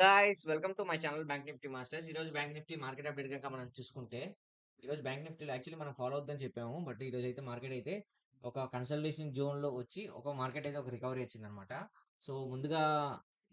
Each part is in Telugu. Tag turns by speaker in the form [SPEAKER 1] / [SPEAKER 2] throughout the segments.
[SPEAKER 1] Guys welcome to my channel bank nifty masters ఈ రోజు బ్యాంక్ నిఫ్టీ మార్కెట్ అప్డేట్ కనుక మనం చూసుకుంటే ఈ రోజు బ్యాంక్ నిఫ్టీలో యాక్చువల్లీ మనం ఫాలో అవుద్దని చెప్పాము. బట్ ఈ రోజు అయితే మార్కెట్ అయితే ఒక కన్సల్టేషన్ జోన్లో వచ్చి ఒక మార్కెట్ అయితే ఒక రికవరీ వచ్చింది అనమాట సో ముందుగా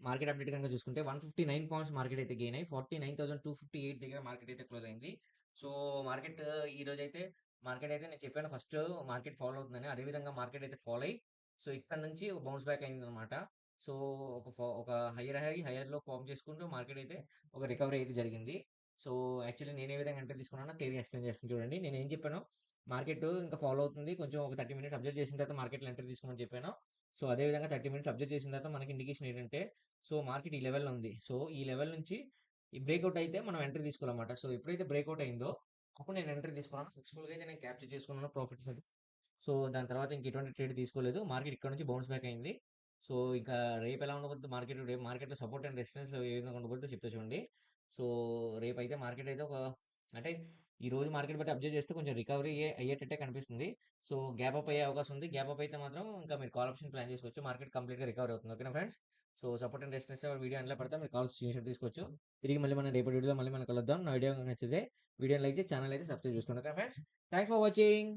[SPEAKER 1] మార్కెట్ అప్డేట్ కనుక చూసుకుంటే one fifty nine points market అయితే గెయిన్ అయ్యి forty nine thousand two fifty eight దగ్గర మార్కెట్ అయితే క్లోజ్ అయింది. సో మార్కెట్ ఈ అయితే మార్కెట్ అయితే నేను చెప్పాను ఫస్ట్ మార్కెట్ ఫాలో అవుతుందని. అదే విధంగా మార్కెట్ అయితే ఫాలో అయ్యి సో ఇక్కడ నుంచి బౌన్స్ బ్యాక్ అయింది అనమాట సో ఒక ఫా- ఒక హైయర్ హై హయ్యర్లో ఫామ్ చేసుకుంటూ మార్కెట్ అయితే ఒక రికవరీ అయితే జరిగింది. సో యాక్చువల్లీ నేను ఏ విధంగా ఎంటర్ తీసుకున్నానో క్లియర్గా ఎక్స్ప్లెయిన్ చేస్తాను చూడండి. నేను ఏం చెప్పాను? మార్కెట్ ఇంకా ఫాలో అవుతుంది. కొంచెం ఒక థర్టీ మినిట్స్ అబ్జర్వ్ చేసిన తర్వాత మార్కెట్లో ఎంటర్ తీసుకోమని చెప్పాను. సో అదే విధంగా థర్టీ మినిట్స్ అబ్జర్వ్ చేసిన తర్వాత మనకి ఇండికేషన్ ఏంటంటే సో మార్కెట్ ఈ లెవెల్లో ఉంది. సో ఈ లెవెల్ నుంచి ఈ బ్రేక్అవుట్ అయితే మనం ఎంట్రీ తీసుకోవాలన్నమాట. సో ఎప్పుడైతే బ్రేక్అవుట్ అయిందో అప్పుడు నేను ఎంట్రీ తీసుకున్నాను. సక్సెస్ఫుల్గా అయితే నేను క్యాప్చర్ చేసుకున్నాను. ప్రాఫిట్స్ సో దాని తర్వాత ఇంక ఎటువంటి ట్రేడ్ తీసుకోలేదు. మార్కెట్ ఇక్కడ నుంచి బౌన్స్ బ్యాక్ అయింది. సో ఇంకా రేపు ఎలా ఉండబోతుంది మార్కెట్ రేపు మార్కెట్లో సపోర్ట్ అండ్ రెసిస్టెన్స్ ఏ విధంగా ఉండబోతుందో చెప్తా చూడండి. సో రేపు అయితే మార్కెట్ అయితే ఒక అంటే ఈ రోజు మార్కెట్ బట్టి అబ్జర్వ్ చేస్తే కొంచెం రికవరీ అయ్యేటట్టే కనిపిస్తుంది. సో గ్యాప్ అప్ అయ్యే అవకాశం ఉంది. గ్యాప్ అప్ అయితే మాత్రం ఇంకా మీరు కాల్ ఆప్షన్ ప్లాన్ చేసుకోవచ్చు. మార్కెట్ కంప్లీట్గా రికవర్ అవుతుంది. ఓకేనా friends? So support and resistance video అందులో పడితే మీరు కాల్ స్క్రీన్ తీసుకోవచ్చు. తిరిగి మళ్ళీ మనం రేపటి వీడియోలో మళ్ళీ మనం కలుద్దాం. నా వీడియో నచ్చితే వీడియోని లైక్ చేసి ఛానల్ అయితే సబ్స్క్రైబ్ చేసుకోండి. Okay friends? Thanks for watching.